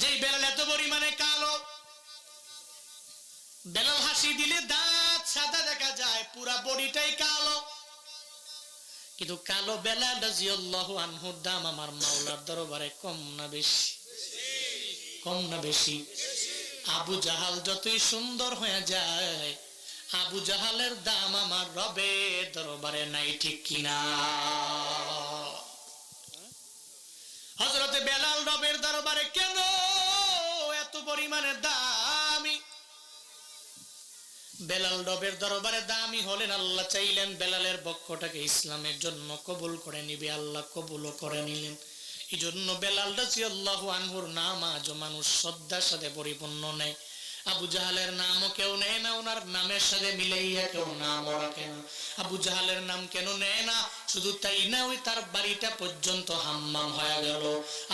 যেই বেলাল এত পরিমাণে কালো, বেলাল হাসি দিলে দাঁত সাদা দেখা যায়, পুরা বডিটাই কালো। কিন্তু কালো বেলাল রাজিয়াল্লাহু আনহুর দাম আমার মাওলার দরবারে কম না বেশি? কম না বেশি? আবু জাহাল যতই সুন্দর হয়ে যায়, আবু জাহালের দাম আমার রবের দরবারে নাই ঠিক কিনা? হজরতে বেলাল রবের দরবারে কেন পরিমাণে দামি। বেলাল রবের দরবারে দামি হলেন, আল্লাহ চাইলেন বেলালের বক্ষটাকে ইসলামের জন্য কবুল করে নিবে, আল্লাহ কবুলও করে নিলেন। এই জন্য বেলাল রাজি আল্লাহ আনহুর নাম আজও মানুষ শ্রদ্ধার সাথে পরিপূর্ণ নেয়। আবু জাহালের নামও কেউ নেয় না, ওনার নামের সাথে মিলাইয়া কেউ নাম রাখে না। আবু জাহালের নাম কেন নেয় না? শুধু তাই না ওই তার বাড়িটা পর্যন্ত হাম্মাম হয়ে গেল।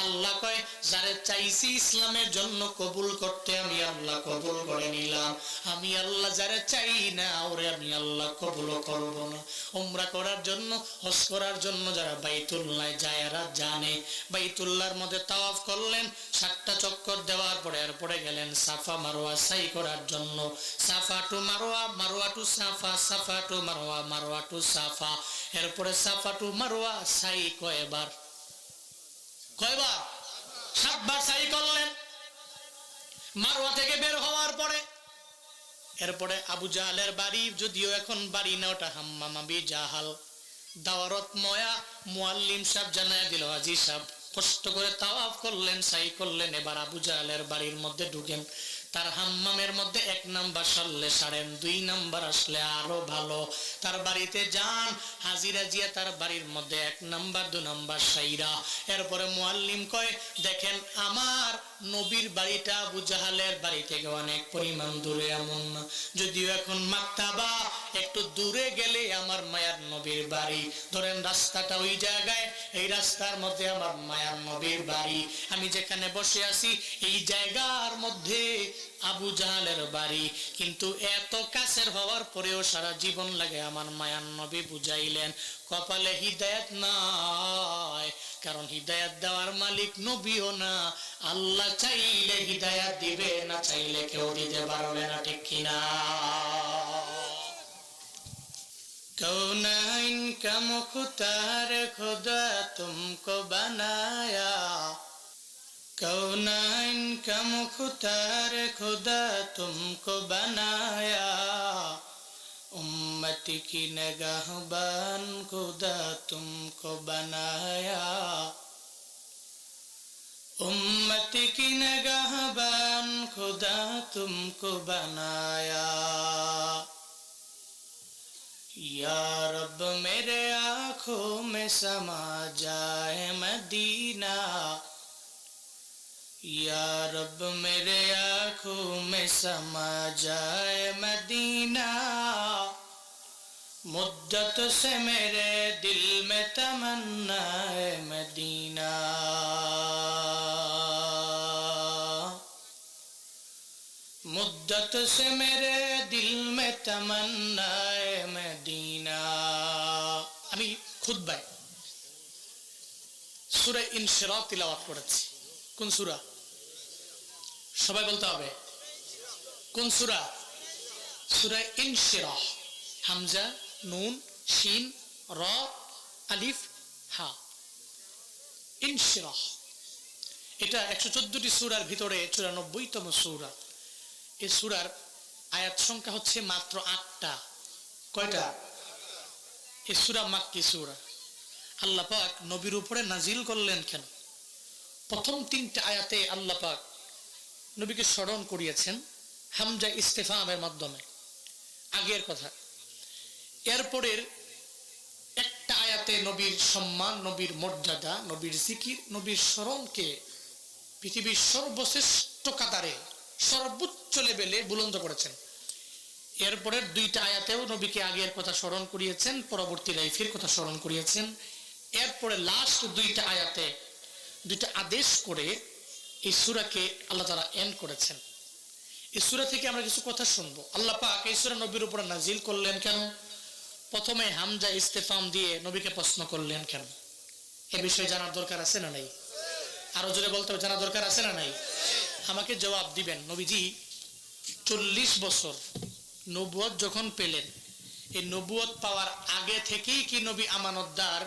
আল্লাহ কয়, যারে চাইছি ইসলামের জন্য কবুল করতে, আমি আল্লাহ কবুল করে নিলাম। আমি আল্লাহ যারে চাই না, ওরে আমি আল্লাহ কবুল করব না। উমরা করার জন্য, হজ করার জন্য যারা বাইতুল্লাহ যায় এরা জানে, বাইতুল্লাহর মধ্যে তাওয়াফ করলেন, সাতটা চক্কর দেওয়ার পরে এরপরে গেলেন সাফা মারোয়া সাই করার জন্য। Safa to Marwah Marwah to Safa Safa to Marwah Marwah to Safa. এরপরে সাফা টু মারোয়া সাই কয়বার? কয়বার? সাতবার সাই করলেন। মারোয়া থেকে বের হওয়ার পরে। এরপরে আবু জাহালের বাড়ি, যদিও এখন বাড়ি না, ওটা হাম্মাম আবি জাহাল। দাওয়ারত ময়া মুয়াল্লিম সাহেব জানায় দিল আজি সাহেব কষ্ট করে তাওয়াফ করলেন, সাই করলেন। এবার আবু জাহালের বাড়ির মধ্যে ঢুকেন। তার হাম্মামের মধ্যে এক নাম্বার সারলে সারেন, দুই নাম্বার আসলে আরও ভালো। তার বাড়িতে যান, হাজিরা জিয়া তার বাড়ির মধ্যে এক নাম্বার, দু নাম্বার সাইরা। এরপরে মুয়াল্লিম কয়, দেখেন, আমার নবীর বাড়িটা আবু জাহালের বাড়ি থেকে অনেক পরিমাণ দূরে, এমন না। যদিও এখন মাক্তাবা, একটু দূরে গেলে আমার মায়ার নবীর বাড়ি। ধরেন রাস্তাটা ওই জায়গায়, এই রাস্তার মধ্যে আমার মায়ার নবীর বাড়ি। আমি যেখানে বসে আছি, এই জায়গার মধ্যে আবু জাহালের বাড়ি কিন্তু এত কাছের হওয়ার পরেও সারা জীবন লাগে আমার মায়ার নবী বুঝাইলেন কপালে হিদায়ত নাই কারণ হিদায়ত দেওয়ার মালিক নবীও না আল্লাহ চাইলে হিদায়াত দিবে না চাইলে কেউ দিতে পারবে না ঠিক কিনা कौन का मुख्तार खुदा तुमको बनाया कौन का मुख्तार खुदा तुमको बनाया। उम्मत की नगाहबान खुदा तुमको बनाया। उम्मत की नगाहबान खुदा तुमको बनाया। या रब मेरे आँखों में समा जाए मदीना। या रब मेरे आंखों में समा जाए मदीना मुद्दत से मेरे दिल में तमन्ना है मदीना मुद्दत से मेरे दिल में तमन्ना है मदीना আমি খুতবায় সূরা ইনশিরাহ তিলাওয়াত করেছি কোন সূরা সবাই বলতে হবে। কোন সূরা? সূরা ইনশিরাহ। হামজা, নুন, শিন, র, আলিফ, হা। ইনশিরাহ। এটা একশো চোদ্দটি সুরার ভিতরে চুরানব্বইতম সূরা। এই সুরার আয়াত সংখ্যা হচ্ছে মাত্র আটটা। কয়টা? এই সুরা মাক্কি সুরা। আল্লাহ পাক নবীর উপরে নাজিল করলেন কেন? প্রথম তিনটা আয়াতে আল্লাহ পাক নবীকে স্মরণ করিয়েছেন হামজা ইস্তেফামের মাধ্যমে। আগের কথা। এরপরের একটা আয়াতে নবীর সম্মান, নবীর মর্যাদা, নবীর জিকির, নবীর স্মরণকে পৃথিবীর সর্বশ্রেষ্ঠ কাতারে, সর্বোচ্চ লেভেলে বুলন্দ করেছেন। এরপরের দুইটা আয়াতেও নবীকে আগের কথা স্মরণ করিয়েছেন, পরবর্তী লাইফের কথা স্মরণ করিয়েছেন। এরপরে লাস্ট দুইটা আয়াতে দুইটা আদেশ করে এই সুরাকে আল্লাহ তারা এন্ড করেছেন। এই সুরা থেকে আমরা কিছু কথা শুনব। আল্লাহ পাক এই সুরা নবীর উপরে নাজিল করলেন কেন? প্রথমে হামজা, ইস্তেফাম দিয়ে নবীকে প্রশ্ন করলেন কেন? এ বিষয়ে জানার দরকার আছে না নাই? আরও জোরে বলতে জানার দরকার আছে না নাই? আমাকে জবাব দিবেন, নবীজি, চল্লিশ বছর নবুয়ত যখন পেলেন, এই নবুয়ত পাওয়ার আগে থেকেই কি নবী আমানতদার,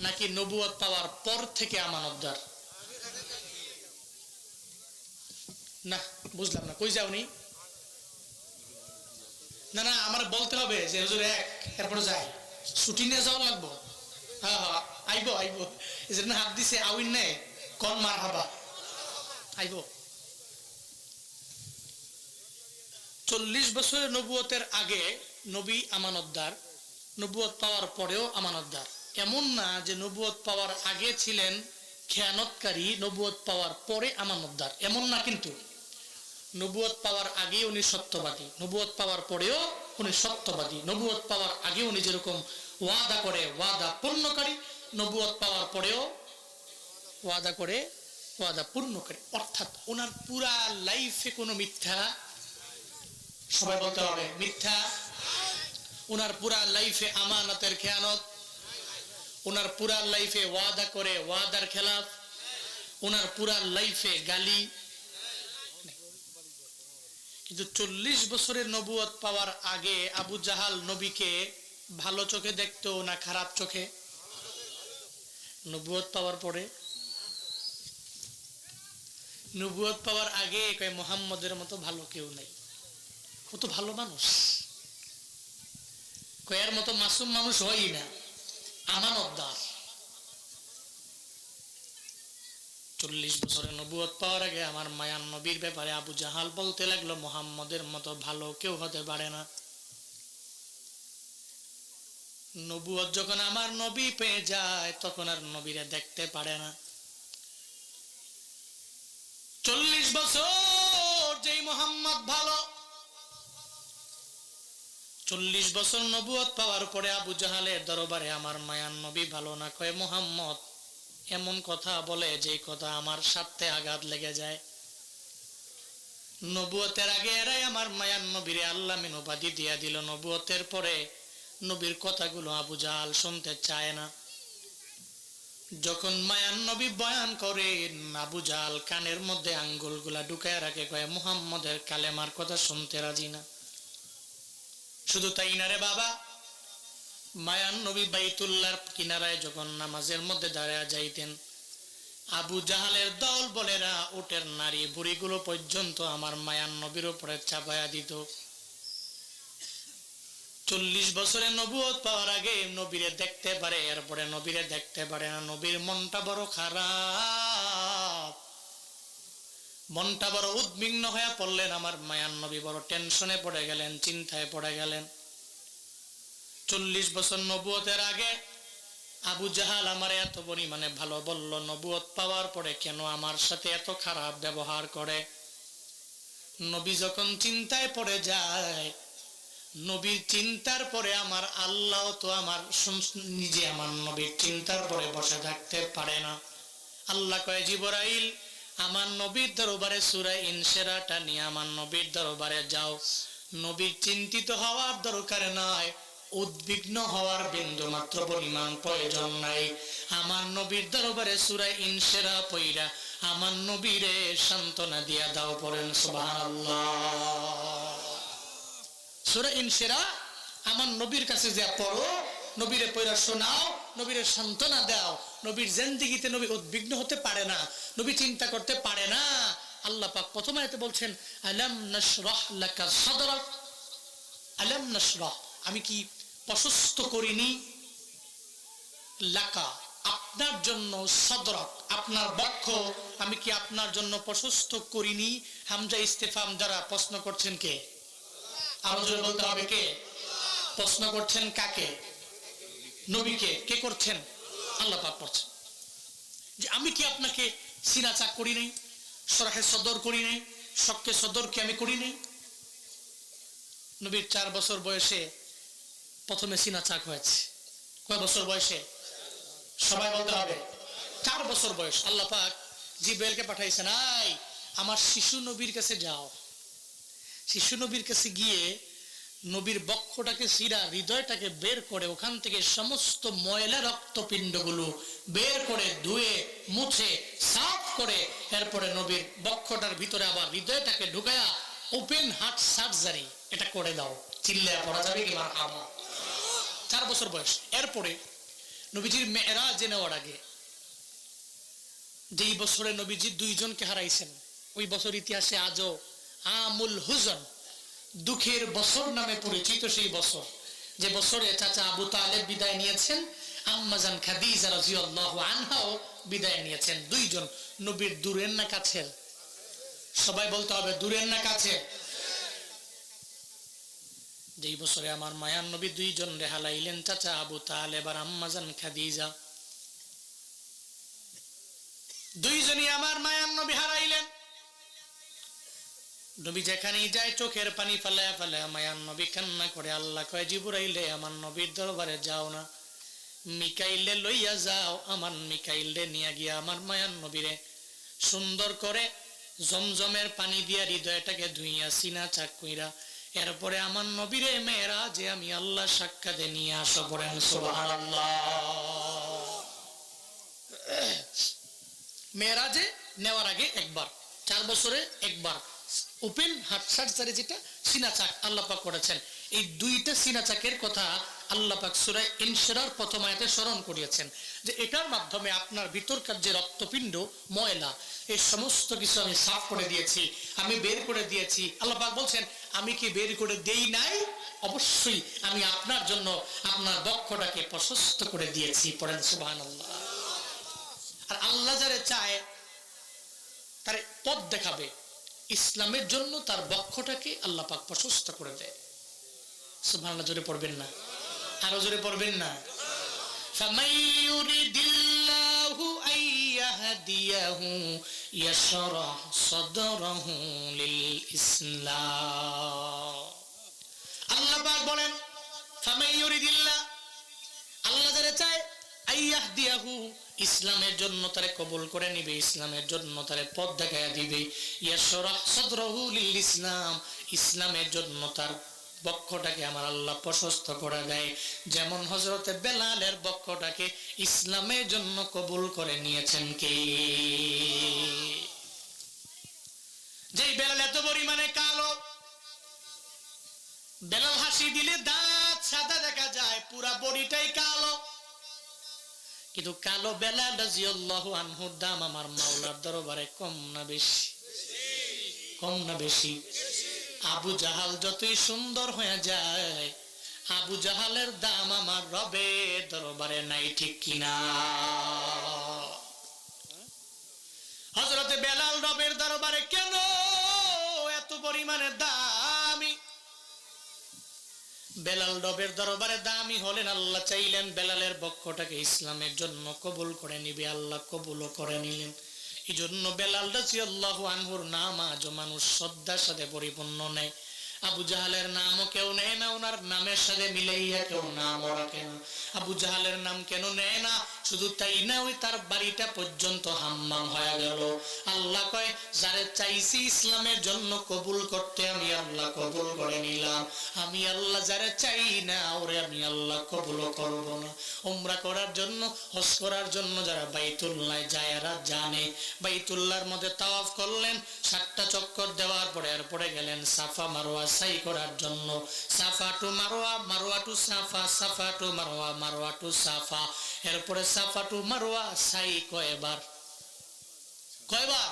নাকি নবুয়ত পাওয়ার পর থেকে আমানতদার? না, বুঝলাম না, কই যাওনি না? না আমার বলতে হবে যে হুজুর এক, এরপরে যাই। ছুটি নিয়ে যাওয়া লাগবো। হ্যাঁ হ্যাঁ আইব আইব। এই জন্য হাত দিছে, আউইন নে, কন মার হাবা? আইব। চল্লিশ বছরের নবুয়তের আগে নবী আমানতদার, নবুয়ত পাওয়ার পরেও আমানতদার। এমন না যে নবুয়ত পাওয়ার আগে ছিলেন খেয়ানতকারী, নবুয়ত পাওয়ার পরে আমানতদার। এমন না কিন্তু। নবুয়ত পাওয়ার আগে উনি সত্যবাদী। নবুয়ত পাওয়ার পরেও উনি সত্যবাদী। নবুয়ত পাওয়ার আগে উনি যেরকম ওয়াদা করে ওয়াদা পূর্ণকারী নবুয়ত পাওয়ার পরেও ওয়াদা করে ওয়াদা পূর্ণ করে অর্থাৎ ওনার পুরা লাইফে কোনো মিথ্যা, সবাই বলতে হবে মিথ্যা। ওনার পুরা লাইফে আমানতের খেয়ানত। ওনার পুরা লাইফে ওয়াদা করে ওয়াদার খেলাফ। ওনার পুরা লাইফে গালি কিন্তু চল্লিশ বছরের নবুয়ত পাওয়ার আগে আবু জাহাল নবীকে ভালো চোখে দেখতো না খারাপ চোখে? নবুয়ত পাওয়ার পরে? নবুয়ত পাওয়ার আগে কয় মোহাম্মদের মতো ভালো কেউ নেই। কত ভালো মানুষ। কয়ের মতো মাসুম মানুষ হয়ই না। আমানতদার চল্লিশ বছরে নবুয়ত পাওয়ার আগে আমার মায়ান নবীর ব্যাপারে আবু জাহাল বলতে লাগল, মোহাম্মদের মতো ভালো কেউ হতে পারে না। নবুয়ত যখন আমার নবী পেয়ে যায়, তখন আর নবীরে দেখতে পারে না। চল্লিশ বছর যেই মোহাম্মদ ভালো, চল্লিশ বছর নবুয়ত পাওয়ার পরে আবু জাহালের দরবারে আমার মায়ান নবী ভালো না, কয়ে, মোহাম্মদ এমন কথা বলে যে কথা আমার সাথে আঘাত লেগে যায়। নবুয়তের আগে এরাই আমার মায়ান নবীরে আল্লাহ মিনুপাদি দিয়া দিল। নবুয়তের পরে নবীর কথাগুলো আবু জাহাল শুনতে চায় না। যখন মায়ান নবী বয়ান করে আবু জাহাল কানের মধ্যে আঙ্গুলগুলা ঢুকায় রাখে, কয়ে, মুহাম্মদের কালেমার কথা শুনতে রাজি না। শুধু তাই না রে বাবা? মায়ান নবী বাইতুল্লার কিনারায় যখন নামাজের মধ্যে দাঁড়ায় যাইতেন, আবু জাহালের দল বলেরা উটের নারী বুড়িগুলো পর্যন্ত আমার মায়ান নবীর উপরে চাপায়া দিত। চল্লিশ বছরে নবুয়ত পাওয়ার আগে নবীরে দেখতে পারে, এরপরে নবীরে দেখতে পারে না। নবীর মনটা বড় খারাপ। মনটা বড় উদ্বিগ্ন হয়ে পড়লেন। আমার মায়ান নবী বড় টেনশনে পড়ে গেলেন, চিন্তায় পড়ে গেলেন। চল্লিশ বছর নবুয়তের আগে আবু জাহাল আমার এত পরিমাণে ভালো বলল, নবুয়ত পাওয়ার পরে কেন আমার সাথে এত খারাপ ব্যবহার করে? নবী যখন চিন্তায় পড়ে যায়, নবীর চিন্তার পরে আমার আল্লাহ তো আমার নিজে আমার নবীর চিন্তার পরে বসে থাকতে পারে না। আল্লাহ কয়, জিবরাইল, আমার নবীর দরবারে সুরা ইনসেরাটা নিয়ে আমার নবীর দরবারে যাও। নবীর চিন্তিত হওয়ার দরকার নয় উদ্বিগ্ন হওয়ার বিন্দু মাত্র পরিমাণ প্রয়োজন নাই। আমার নবীর দরবারে সুরা ইনসেরা পইরা আমার নবীরে সান্ত্বনা দিয়া দাও পড়েন, সুবহানাল্লাহ। সুরা ইনসেরা আমার নবীর কাছে যা পড়ো, নবীরে পয়রা শোনাও, নবীরে সান্ত্বনা দাও। নবীর জেন্দিগিতে নবী উদ্বিগ্ন হতে পারে না, নবী চিন্তা করতে পারে না। আল্লাহ পাক প্রথমে এতে বলছেন, আলাম নাশরাহ লাকা সাদরাক? আলাম নাশরাহ, আমি কি প্রশস্ত করিনি। লাকা আপনার জন্য সদরক আপনার বক্ষ, আমি কি আপনার জন্য প্রশস্ত করিনি? হামজা ইস্তেফাম যারা প্রশ্ন করছেন কে? আরও জোরে বলতে হবে কে? প্রশ্ন করছেন কাকে? নবীকে। কে করছেন? আল্লাহ পাক করছেন। যে আমি কি আপনাকে সিনা চাক করি নাই? সরাহে সদর করি নাই? সদর কি আমি করি নাই? নবীর চার বছর বয়সে প্রথমে সিনা চাক হয়েছে। কয় বছর বয়সে? সবাই বলতে হবে। চার বছর বয়স। আল্লাহ পাক জিব্রাইলকে পাঠাইছেন আই আমার শিশু নবীর কাছে যাও। শিশু নবীর কাছে গিয়ে নবীর বক্ষটাকে সিরা হৃদয়টাকে বের করে ওখান থেকে সমস্ত ময়লা রক্তপিণ্ডগুলো বের করে ধুয়ে মুছে সাফ করে এরপরে নবীর বক্ষটার ভিতরে আবার হৃদয়টাকে ঢুকায়া ওপেন হার্ট সার্জারি এটা করে দাও। চিল্লায় পড়া যাবে কি মারহাবা চার বছর বয়স। এরপরে নবীজির মেয়েরাজে নেওয়ার আগে যেই বছরে নবীজি দুইজনকে হারাইছেন, ওই বছর ইতিহাসে আজও আমুল হুজন, দুঃখের বছর নামে পরিচিত সেই বছর। যে বছরে চাচা আবু তালেব বিদায় নিয়েছেন আম্মাজান খাদিজা রাদিয়াল্লাহু আনহাও বিদায় নিয়েছেন। দুইজন নবীর দূরের না কাছের। সবাই বলতে হবে দূরের না কাছে যেই বছরে আমার মায়ার নবী দুইজন রেহালাইলেন চাচা আবু তালেব আর আম্মাজান খাদিজা। দুইজনই আমার মায়ার নবী হারাইলেন। নবী যেখানেই যায়, চোখের পানি ফেলায় ফেলায় মায়ার নবী কান্না করে, আল্লাহ কয়, জিবুরাইলে, আমার নবীর দরবারে যাও না। মিকাইলে লইয়া যাও, আমার মিকাইলে নিয়ে গিয়া আমার মায়ার নবীরে। সুন্দর করে জমজমের পানি দিয়া হৃদয়টাকে ধুইয়া সিনা চাক কইরা এরপরে আমার নবীরে মেয়েরা যে আমি আল্লাহ সাক্ষাতে নিয়ে আসা পড়েন মেয়েরা যে নেওয়ার আগে একবার, চার বছরে একবার, ওপেন হার্ট সার্জারি যেটা, সিনাচাক আল্লাপাক করেছেন। এই দুইটা সিনাচাকের কথা আল্লাপাক সুরায় ইনসেরার প্রথম আয়াতে স্মরণ করিয়েছেন যে এটার মাধ্যমে আপনার ভিতরকার যে রক্তপিণ্ড, ময়লা, এই সমস্ত কিছু আমি সাফ করে দিয়েছি, আমি বের করে দিয়েছি। বলছেন, আমি কি বের করে দেই নাই? অবশ্যই আমি আপনার জন্য আপনার বক্ষটাকে প্রশস্ত করে দিয়েছি। সুবাহ আল্লাহ আর আল্লাহ যারে চায়, তার পথ দেখাবে। ইসলামের জন্য তার বক্ষটাকে আল্লাহ পাক প্রশস্ত করে দেয়। জোরে পড়বেন না। আরো জোরে পড়বেন না فمن يرد الله أن يهديه يشرح صدره للإسلام আল্লাহ পাক বলেন فمن يرد الله আল্লাহ যারা চায় আইয়াহ দিয়াহু ইসলামের জন্য তারে কবুল করে নিবে ইসলামের জন্য তারে পথ দেখাইয়া দিবে ইয়াশরাহ সাদরাহু লিল ইসলাম ইসলামের জন্য তার বক্ষটাকে আমার আল্লাহ প্রশস্ত করে দেয়। যেমন হজরতে বেলালের বক্ষটাকে ইসলামের জন্য কবুল করে নিয়েছেন কে? যেই বেলাল এত পরিমাণে কালো, বেলাল হাসি দিলে দাঁত সাদা দেখা যায়, পুরা বডিটাই কালো। কিন্তু কালো বেলা রাজিয়াল্লাহু আনহুর দাম আমার মাওলার দরবারে কম না বেশি, কম না বেশি। আবু জাহাল যতই সুন্দর হয়ে যায়, আবু জাহালের দাম আমার রবে দরবারে নাই ঠিক কিনা? হজরতে বেলাল রবের দরবারে কেন এত পরিমাণে দামি? বেলাল রবের দরবারে দামি হলেন আল্লাহ চাইলেন বেলালের বক্ষটাকে ইসলামের জন্য কবুল করে নিবে, আল্লাহ কবুলও করে নিলেন। এই জন্য বেলাল রাজি আল্লাহ আনহুর নাম আজও মানুষ শ্রদ্ধার সাথে পরিপূর্ণ নেয়। আবু জাহালের নামও কেউ নেয় না, ওনার নামের সাথে মিলাইয়া কেউ নামও রাখে না। আবু জাহালের নাম কেন নেয় না? শুধু তাই না, ওই তার বাড়িটা পর্যন্ত হাম্মাম হয়ে গেল। আল্লাহ কয়, যারে চাইছি ইসলামের জন্য কবুল করতে, আমি আল্লাহ কবুল করে নিলাম। আমি আল্লাহ যারে চাই না, ওরে আমি আল্লাহ কবুল করব না। উমরা করার জন্য, হজ করার জন্য যারা বাইতুল্লাহ যায়, এরা জানে। বাইতুল্লাহর মধ্যে তাওয়াফ করলেন, সাতটা চক্কর দেওয়ার পরে এরপরে গেলেন সাফা মারোয়া সাই করার জন্য। Safa to Marwah Marwah to Safa Safa to Marwah Marwah to Safa. এরপরে সাফা টু মারোয়া সাই কয়বার? কয়বার?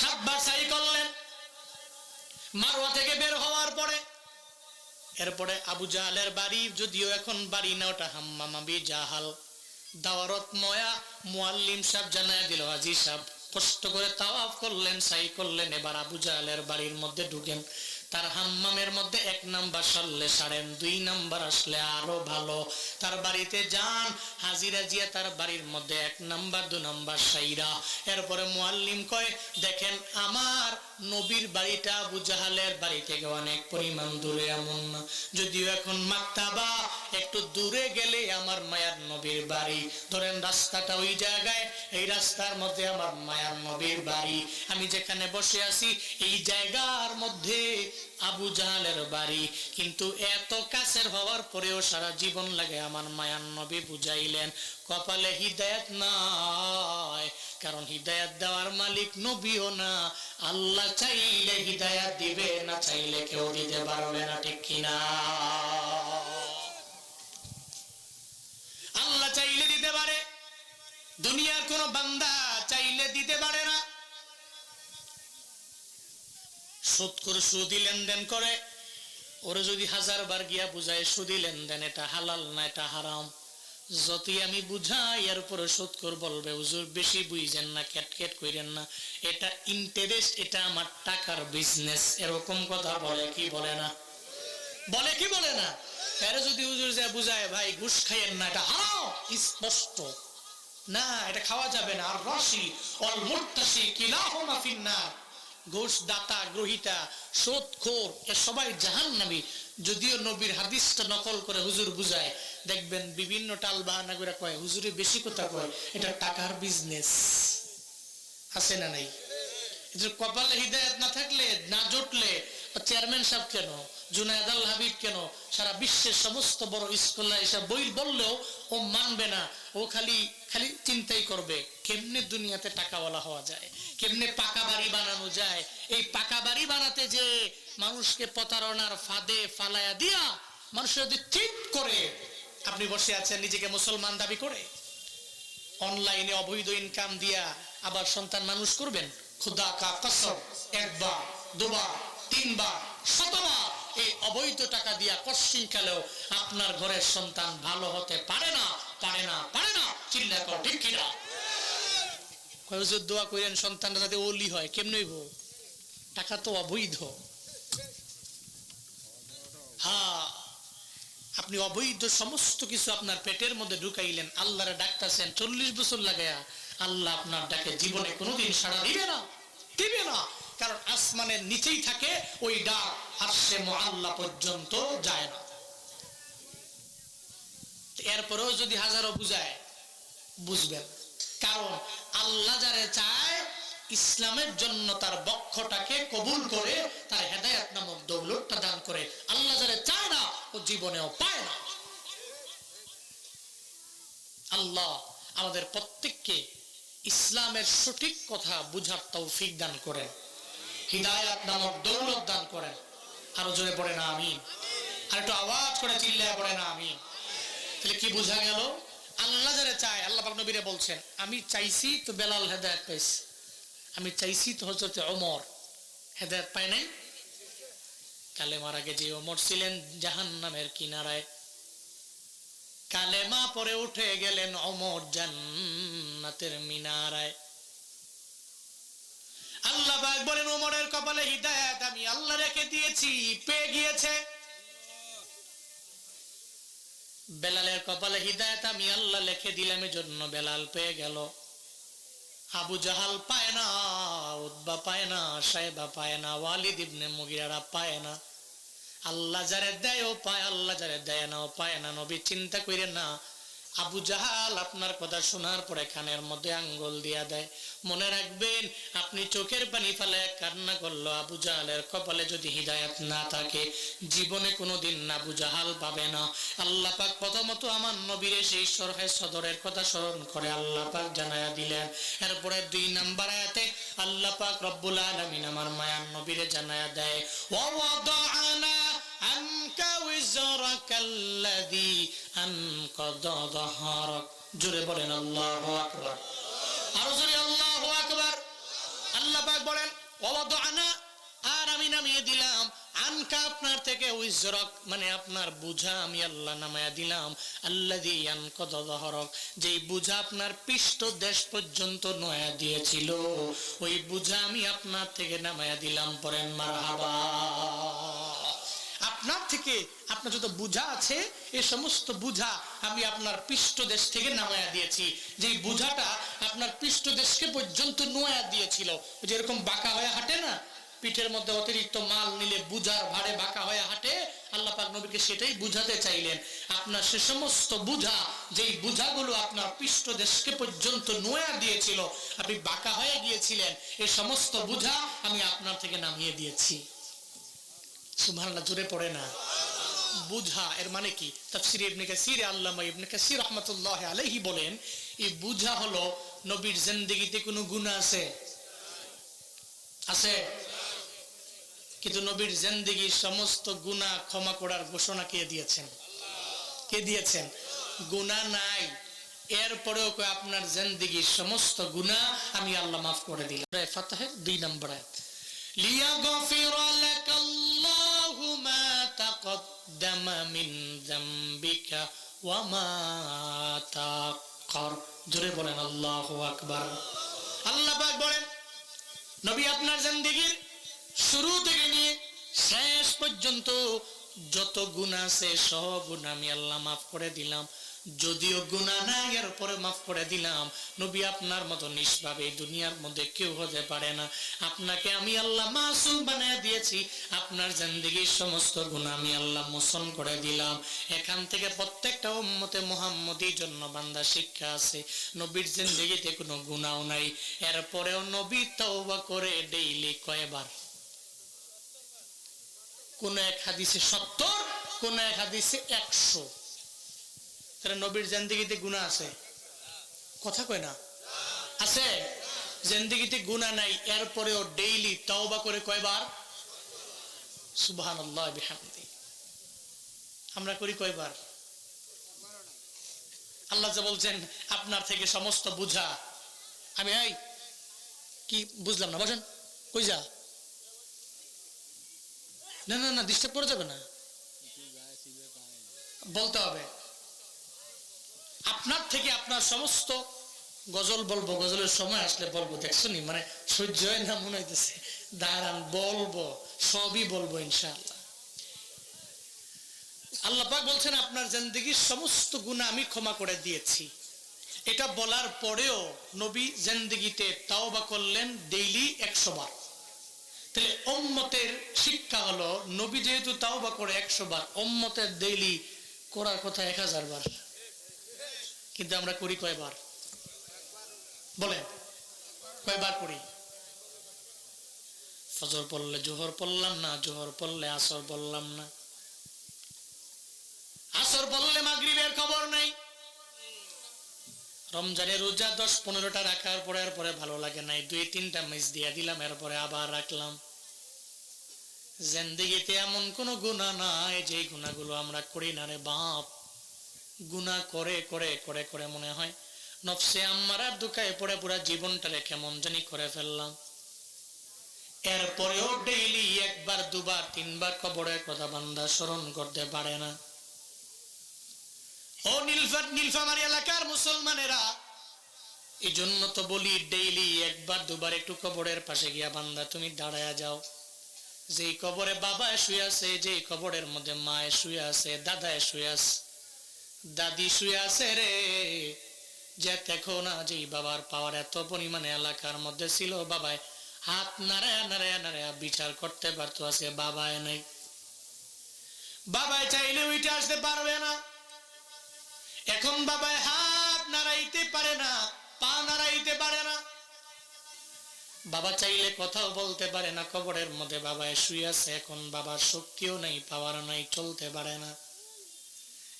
সাতবার সাই করলেন। মারোয়া থেকে বের হওয়ার পরে। এরপরে আবু জাহালের বাড়ি, যদিও এখন বাড়ি না, ওটা হাম্মামাবি জাহাল। দাওয়ারত ময়া, মুয়াল্লিম সাহেব জানায় দিল আজি সাহেব কষ্ট করে তাওয়াফ করলেন, সাই করলেন। এবার আবু জাহালের বাড়ির মধ্যে ঢুকেন। তার হাম্মামের মধ্যে এক নাম্বার সরলে সারেন, দুই নাম্বার আসলে আরও ভালো। তার বাড়িতে যান, হাজিরা জিয়া তার বাড়ির মধ্যে এক নাম্বার, দু নাম্বার সাইরা। এরপরে মোয়াল্লিম কয়, দেখেন আমার নবীর বাড়িটা আবু জাহালের বাড়ি থেকে অনেক পরিমাণ দূরে, এমন না। যদিও এখন মাক্তাবা, একটু দূরে গেলে আমার মায়ার নবীর বাড়ি। ধরেন রাস্তাটা ওই জায়গায়, এই রাস্তার মধ্যে আমার মায়ার নবীর বাড়ি। আমি যেখানে বসে আছি, এই জায়গার মধ্যে আবু জাহালের বাড়ি। কিন্তু এত কাছের হওয়ার পরেও সারা জীবন লাগে আমার মায়ার নবী বুঝাইলেন, কপালে হিদায়ত নাই, কারণ হিদায়াত দেওয়ার মালিক নবীও না। আল্লাহ চাইলে হিদায়াত দিবে, না চাইলে কেউ দিতে পারবে না, ঠিক কিনা? আল্লাহ চাইলে দিতে পারে। দুনিয়ার কোন বান্দা সুদ করে সুদি লেনদেন করে। ওরে যদি হাজার বার গিয়া বুঝায়, সুদি লেনদেন এটা হালাল না, এটা হারাম। যতই আমি বুঝাই, এর উপরে শোধ কর বলবে, হুজুর, বেশি বুঝেন না ক্যাটকেট কইরেন না। এটা ইন্টারেস্ট এটা আমার টাকার বিজনেস এরকম কথা বলে, কি বলে না? বলে কি বলে না? এর যদি হুজুর যা বুঝায়, ভাই, ঘুষ খাইয়েন না, এটা হারাম, স্পষ্ট। না, এটা খাওয়া যাবে না। আর রসি অল মুর্তাসি কিলাহুমা ফিন্নার। ঘোষ দাতা গ্রহিতা সোদখোর এ সবাই জাহান্নামী। যদিও নবীর হাদিসটা নকল করে হুজুর বুঝায়, দেখবেন বিভিন্ন টাল বাহানা করে কয়, হুজুরে বেশি কথা কয়, এটা টাকার বিজনেস আছে না নাই? কপালে হৃদায়ত না থাকলে, না জুটলে চেয়ারম্যান সাহেব কেন? জুনায়দ আল হাবিব কেন? সারা বিশ্বের সমস্ত বড় স্কুল বই বললেও ও মানবে না। ও খালি খালি চিন্তাই করবে কেমনে দুনিয়াতে টাকাওয়ালা হওয়া যায়, কেমনে পাকা বাড়ি বানানো যায়। এই পাকা বাড়ি বানাতে যে মানুষকে প্রতারণার ফাঁদে ফালায়া দিয়া মানুষ যদি চিট করে, আপনি বসে আছেন নিজেকে মুসলমান দাবি করে? অনলাইনে অবৈধ ইনকাম দিয়া আবার সন্তান মানুষ করবেন? খুদা কা কসম, একবার, দুবার, তিনবার, শতবার এই অবৈধ টাকা দিয়া কশ্চিন কালেও আপনার ঘরের সন্তান ভালো হতে পারে না। পারে না পারে না, চিল্লা কর, ঠিক কিনা? দোয়া করেন সন্তানটা যাতে ওলি হয় টাকা তো অবৈধ। হ্যাঁ আপনি অবৈধ সমস্ত কিছু আপনার পেটের মধ্যে ঢুকাইলেন, আল্লাহরে ডাকতেছেন, চল্লিশ বছর লাগাইয়া আল্লাহ আপনার ডাকে জীবনে কোনোদিন সাড়া দিবে না দিবে না। কারণ আসমানের নিচেই থাকে, ওই ডাক আর সে আল্লাহ পর্যন্ত যায় না। এরপরেও যদি হাজারো বুঝায়, বুঝবেন। কারণ আল্লাহ যারে চায়, ইসলামের জন্য তার বক্ষটাকে কবুল করে, তার হেদায়াত নামক দৌলতটা দান করে। আল্লাহ যারে চায় না, ও জীবনেও পায় না। আল্লাহ আমাদের প্রত্যেককে ইসলামের সঠিক কথা বুঝার তৌফিক দান করেন। হিদায়াত নামক দৌলত দান করেন। আরও জোরে পড়ে না আমি আর একটু আওয়াজ করে চিল্লায় পড়ে না আমি তাহলে কি বোঝা গেল? আল্লাহ যারা চায়, আল্লাহ নবীরে বলছেন, আমি চাইছি তো বেলাল হেদায়ত পাইছি আমি চাইছি তো হজরতে অমর হেদায়ত পায় নাই। কালেমার আগে যে অমর ছিলেন জাহান নামের কিনারায়, কালেমা পরে উঠে গেলেন অমর জান্নাতের মিনারায়। আল্লাহ বলেন, ওমরের কপালে হিদায়াত আমি আল্লাহ রেখে দিয়েছি, পেয়ে গিয়েছে। বেলালের কপালে হিদায়ত আমি আল্লাহ লেখে দিলাম জন্য বেলাল পেয়ে গেল। আবু জাহাল পায় না উদ্বা পায় না, সাহেবা পায় না, ওয়ালিদ ইবনে মুগিরারা পায় না। আল্লাহ যারে দেয় ও পায়, আল্লাহ যারে দেয় না ও পায় না, নবী চিন্তা করে না আবু জাহাল আপনার কথা শোনার পরে কানের মধ্যে আঙ্গুল দিয়া দেয়। মনে রাখবেন, আপনি চোখের পানি ফেলে কান্না করল আবু জাহালের কপালে যদি হৃদায়ত না থাকে, জীবনে কোনোদিন আবু জাহাল পাবে না। আল্লাহ পাক প্রথমত আমার নবীরে সেই সরহে সদরের কথা স্মরণ করে আল্লাহ পাক জানায়া দিলেন। এরপরে দুই নাম্বার আয়াতে আল্লাহ পাক রব্বুল আলামিন আমার মায়ার নবীরে জানায়া দেয় ওয়াদাআনা আনকা উযরাকাল্লাযী আনকাদা যাহরাক জোরে বলেন, আল্লাহু আরও জোরে, আল্লাহু আল্লাহ পাক বলেন ওয়াদাআনা আর আমি নামিয়ে দিলাম। আনকা আপনার থেকে উইজরক মানে আপনার বুঝা আমি আল্লাহ নামায়া দিলাম। আনকদ দহরক। যেই বুঝা আপনার পৃষ্ঠ দেশ পর্যন্ত নয়া দিয়েছিল, ওই বুঝা আমি আপনার থেকে নামায়া দিলাম পরেন মার আপনার থেকে আপনার যত বুঝা আছে, এই সমস্ত বুঝা আমি আপনার পৃষ্ঠ দেশ থেকে নামায়া দিয়েছি। যে বুঝাটা আপনার পৃষ্ঠ দেশকে পর্যন্ত নোয়া দিয়েছিল। ওই যে এরকম বাঁকা হয়ে হাঁটে না, পিঠের মধ্যে অতিরিক্ত মাল নিলে বুঝার ভারে বাঁকা হয়ে হাঁটে, আল্লাহ পাক নবীকে সেটাই বুঝাতে চাইলেন। আপনার সে সমস্ত বুঝা, যেই বুঝাগুলো আপনার পৃষ্ঠ দেশকে পর্যন্ত নোয়া দিয়েছিল, আপনি বাঁকা হয়ে গিয়েছিলেন। এই সমস্ত বুঝা আমি আপনার থেকে নামিয়ে দিয়েছি। সুবহানাল্লাহ, জোরে পড়ে না। বুঝা, এর মানে কি? তাফসির ইবনে কাসির, আল্লামা ইবনে কাসির রাহমাতুল্লাহ আলাইহি বলেন, এই বুঝা হলো নবীর জিন্দেগিতে কোনো গুনাহ আছে? আছে। কিন্তু নবীর জিন্দেগির সমস্ত গুনাহ ক্ষমা করার ঘোষণা কে দিয়েছেন? কে দিয়েছেন? গুনাহ নাই। এরপরেও কয়, আপনার জিন্দেগির সমস্ত গুনাহ আমি আল্লাহ মাফ করে দিলাম। ফাতাহের দুই নম্বর আয়াত। লিয়া গফিরা تقدم من ذنبك وما تأخر জোরে বলেন আল্লাহ আকবার আল্লাহ পাক বলেন নবী আপনার জিন্দেগির শুরু থেকে নিয়ে শেষ পর্যন্ত যত গুণা আছে সব গুণা আমি আল্লাহ মাফ করে দিলাম যদিও গুণা নাই এর পরে মাফ করে দিলাম। নবী আপনার মতো নিষ্পাবে এই দুনিয়ার মধ্যে কেউ হতে পারে না। আপনাকে আমি আল্লাহ মাসুম বানিয়ে দিয়েছি। আপনার জিন্দগির সমস্ত গুণা আমি আল্লাহ মোচন করে দিলাম। এখান থেকে প্রত্যেকটা উম্মতে মোহাম্মদীর জন্য বান্দা শিক্ষা আছে। নবীর জিন্দগিতে কোনো গুণাও নাই। এরপরেও নবী তওবা করে ডেইলি কয়বার? কোন এক হাদিসে সত্তর, কোন এক হাদিসে একশো। তাহলে নবীর জেন্দিগিতে গুণা আছে। কথা কয় না? আছে? জেন্দিগিতে গুণা নাই, এরপরেও ডেইলি তওবা করে কয়বার? সুবহান আল্লাহ আমরা করি কয়বার? আল্লাহ যে বলছেন, আপনার থেকে সমস্ত বুঝা। আমি, এই, কি বুঝলাম না? বসেন, কই যা? না না না ডিস্টার্ব করে যাবে না। বলতে হবে। আপনার থেকে আপনার সমস্ত গজল বলব, গজলের সময় আসলে বলব দেখছ মানে সহ্য হয় না, মনে হইতেছে, দাঁড়ান, বলব, সবই বলব ইনশাআল্লাহ। আল্লাহ পাক বলছেন, আপনার জিন্দগির সমস্ত গুণা আমি ক্ষমা করে দিয়েছি। এটা বলার পরেও নবী জিন্দগিতে তাওবা করলেন ডেইলি একশো বার। তাহলে ওম্মতের শিক্ষা হলো, নবী যেহেতু তাওবা করে একশো বার ওম্মতের ডেইলি করার কথা এক হাজার বার। কিন্তু আমরা করি কয়বার? বলেন। কয়বার করি? ফজর পড়লে জোহর পড়লাম না, জোহর পড়লে আসর বললাম না। আসর বললে মাগরিবের খবর নাই। রমজানের রোজা দশ পনেরোটা রাখার পরে আর পরে ভালো লাগে নাই। দুই তিনটা মিস দিয়ে দিলাম, এরপরে আবার রাখলাম। জেন্দিগিতে এমন কোনো গুণা নাই যে গুণাগুলো আমরা করি না রে বাপ। গুণা করে করে করে করে মনে হয়। নফসে আম্মারার দুকায় পড়ে পুরা জীবনটারে কেমন জানি করে ফেললাম। এরপরেও ডেইলি একবার, দুবার, তিনবার কবরের কথা বান্দা স্মরণ করতে পারে না। ও নীলফাট নীলফামারি এলাকার মুসলমানেরা এই জন্য তো বলি ডেইলি একবার, দুবার একটু কবরের পাশে গিয়া বান্দা তুমি দাঁড়ায়া যাও। যেই কবরে বাবা শুয়ে আছে, যেই কবরের মধ্যে মায়ে শুয়ে আছে, দাদায় শুয়ে আছে দাদি শুয়ে আছে রে। যে দেখো না যে বাবার পাওয়ার এত পরিমাণে এলাকার মধ্যে ছিল। বাবায় হাত নাড়ায় নাড়ায় নাড়ায় বিচার করতে পারতো আছে, বাবায় নাই। বাবায় চাইলে ওইটা আসতে পারবে না। এখন বাবায় হাত নাড়াইতে পারে না, পা নাড়াইতে পারে না। বাবা চাইলে কথাও বলতে পারে না, কবরের মধ্যে বাবায় শুয়ে আছে। এখন বাবার শক্তিও নেই পাওয়ার নাই, চলতে পারে না।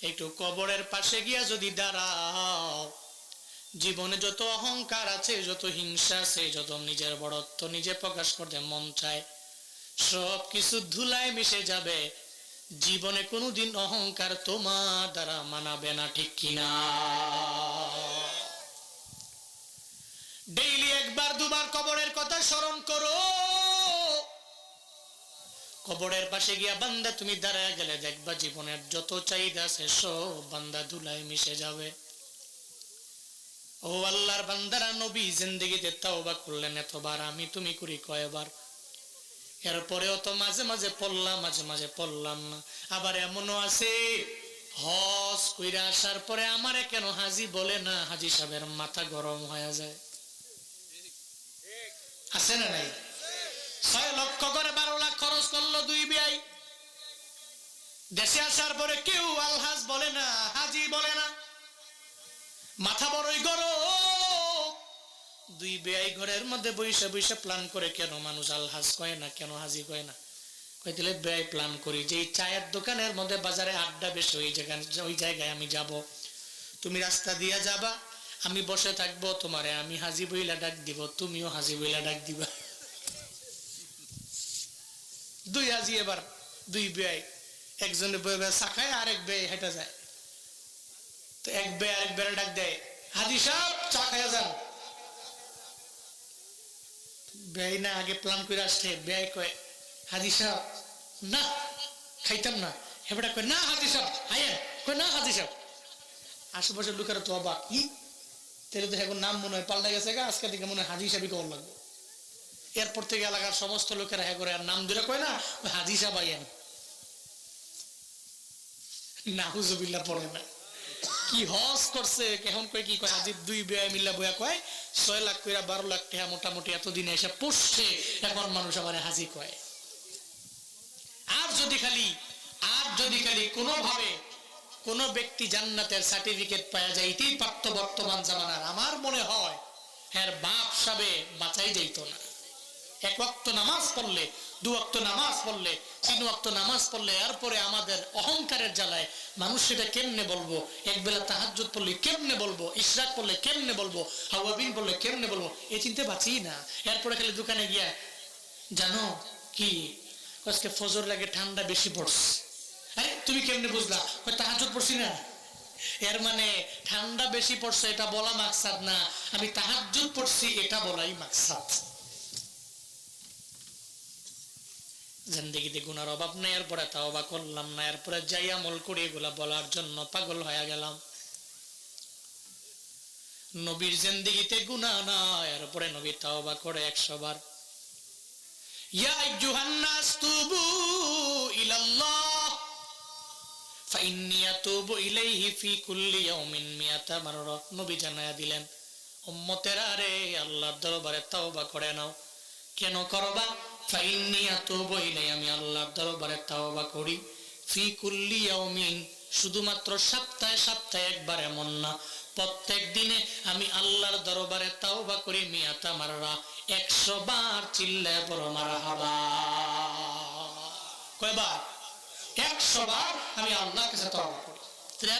একটু কবরের পাশে গিয়া যদি দাঁড়াও, জীবনে যত অহংকার আছে, যত হিংসা আছে, যত নিজের বড়ত্ব নিজে প্রকাশ করতে মন চায় সব কিছু ধুলায় মিশে যাবে। জীবনে কোনোদিন অহংকার তোমার দ্বারা মানাবে না, ঠিক কিনা? ডেইলি একবার, দুবার কবরের কথা স্মরণ করো। কবরের পাশে গিয়া, বান্দা তুমি দাঁড়ায় গেলে দেখবা জীবনের যত চাহিদা আছে সব বান্দা ধুলায় মিশে যাবে। ও আল্লাহর বান্দারা, নবী জিন্দগিতে তাওবা করলেন এতবার, আমি তুমি করি কয়বার। এরপরেও তো মাঝে মাঝে পড়লাম, মাঝে মাঝে পড়লাম না। আবার এমনও আছে, হজ কইরা আসার পরে আমারে কেন হাজি বলে না? হাজি সাহেবের মাথা গরম হয়ে যায়। আছে না নাই? দেশে আসার পরে কেউ আলহাজ বলে না, হাজি বলে না। মাথা বড়ই গরম। দুই বেয়াই ঘরের মধ্যে বইসে বইসে প্ল্যান করে কেন মানুষ আলহাজ কয় না, কেন হাজি কয় না? কই দিলে ব্যয় প্ল্যান করি যে চায়ের দোকানের মধ্যে বাজারে আড্ডা বেশি, ওই জায়গায় ওই জায়গায় আমি যাব। তুমি রাস্তা দিয়া যাবা, আমি বসে থাকব, তোমারে আমি হাজি বইলা ডাক দিব, তুমিও হাজি বইলা ডাক দিবা। দুই হাজি এবার, দুই ব্যয় একজনে বয়ে বয়ে শাখায় আরেক ব্যয় হেঁটে যায়। তো এক ব্যয় আরেক বেড়ে ডাক দেয়, হাজি সাহেব, চা খাইয়া যান। ব্যয় না, আগে প্ল্যান করে কয়, হাজি সাহেব, না, খাইতাম না। হেবড়া কয়, না, হাজি সাহেব কয়, না, হাজি সাহেব। তো অবাক। তাহলে তো এখন নাম মনে হয় পাল্টা গেছে গা। আজকে থেকে মনে হয় হাজি লাগবে। এরপর থেকে এলাকার সমস্ত লোকেরা হ্যাঁ করে আর নাম দিলে কয় না হাজি সাহেব নাহুজুবিল্লাহ পড়ে না। কি হজ করছে কি কয় দুই বেয়া মিল্লা বয়া কয়, ছয় লাখ কইরা বারো লাখ টাকা মোটামুটি এসে এখন মানুষ আমার হাজি কয়। আর যদি খালি, আর যদি খালি কোনোভাবে কোন ব্যক্তি জান্নাতের সার্টিফিকেট পাওয়া যায়, এটাই পারত বর্তমান জামানার। আমার মনে হয় হ্যাঁ বাপ সাবে বাঁচাই যাইত না। এক ওয়াক্ত নামাজ পড়লে, দু ওয়াক্ত নামাজ পড়লে, তিন ওয়াক্ত নামাজ পড়লে, এরপরে আমাদের অহংকারের জ্বালায় মানুষ সেটা কেমনে বলব? এক বেলা তাহাজ্জুদ পড়লে কেমনে বলব? ইশরাক পড়লে কেমনে বলব? হাওয়াবিন পড়লে কেমনে বলব? এই চিন্তা বাঁচি না। এরপরে খালি দোকানে গিয়া, জানো কি? আজকে ফজর লাগে, ঠান্ডা বেশি পড়ছে। আরে, তুমি কেমনে বুঝলা? ওই তাহাজুদ পড়ছি না। এর মানে ঠান্ডা বেশি পড়ছে, এটা বলা মাকসাদ না। আমি তাহাজুদ পড়ছি, এটা বলাই মাকসাদ। জিন্দগিতে গুনার অভাব নাই, এরপরে তা অবাক করলাম না, এরপরে যাই আমল করে এগুলা বলার জন্য পাগল হয়ে গেলাম। নবীর জিন্দগিতে গুণা না এরপরে নবী তাওবা করে একশো বার। দিলেন তাওবা করে নাও। কেন করবা? আমি দরবারে তাওবা করি। ফি কুল্লি ইয়াউমিন, শুধুমাত্র সপ্তাহে সপ্তাহে একবার এমন না, প্রত্যেক দিনে আমি আল্লাহর দরবারে তাওবা করি একশো বার বড় কয়বার? একশো বার আমি আল্লাহর কাছে তওবা করি।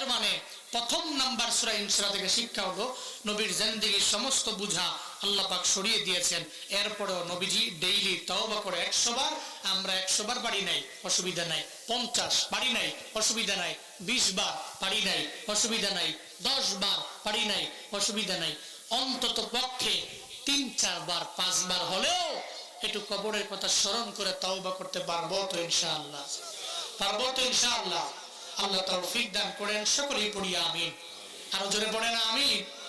মানে প্রথম নাম্বার সূরা ইনসুরা থেকে শিক্ষা হলো, নবীর জিন্দেগীর সমস্ত বুঝা আল্লাহ পাক সরিয়ে দিয়েছেন। এরপরেও নবীজি ডেইলি তওবা করে একশো বার, আমরা একশো বার বাড়ি নাই, অসুবিধা নাই। পঞ্চাশ বাড়ি নাই, অসুবিধা নাই। বিশ বার বাড়ি নাই, অসুবিধা নাই। দশ বার বাড়ি নাই, অসুবিধা নাই। অন্তত পক্ষে তিন, চার বার, পাঁচ বার হলেও একটু কবরের কথা স্মরণ করে তওবা করতে পারব তো ইনশাআল্লাহ। পারব তো ইনশাআল্লাহ। আল্লাহ তার তৌফিক দান করেন, সকলেই পড়ি, আমিন। আরও জোরে পড়েন আমিন।